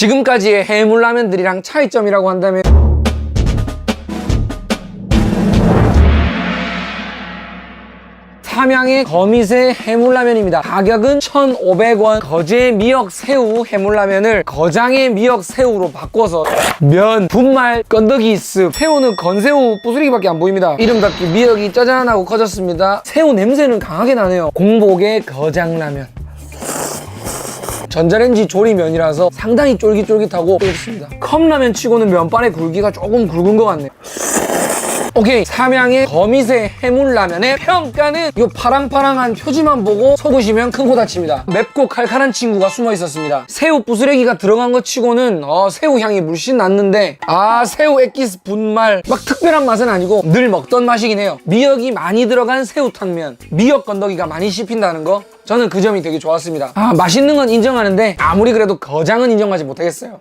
지금까지의 해물 라면들이랑 차이점이라고 한다면 삼양의 거미새 해물라면입니다. 가격은 1,500원. 거제 미역 새우 해물라면을 거장의 미역 새우로 바꿔서 면, 분말, 건더기 습, 새우는 건새우 부스러기밖에 안 보입니다. 이름답게 미역이 짜잔하고 커졌습니다. 새우 냄새는 강하게 나네요. 공복의 거장라면. 전자레인지 조리면이라서 상당히 쫄깃쫄깃하고 뜨겁습니다. 컵라면 치고는 면발의 굵기가 조금 굵은 것 같네요. 오케이. 삼양의 거미새 해물라면의 평가는 이 파랑파랑한 표지만 보고 속으시면 큰코 다칩니다. 맵고 칼칼한 친구가 숨어 있었습니다. 새우 부스러기가 들어간 것 치고는 어, 새우 향이 물씬 났는데 아 새우 액기스 분말. 막 특별한 맛은 아니고 늘 먹던 맛이긴 해요. 미역이 많이 들어간 새우탕면. 미역 건더기가 많이 씹힌다는 거 저는 그 점이 되게 좋았습니다. 아 맛있는 건 인정하는데 아무리 그래도 거장은 인정하지 못하겠어요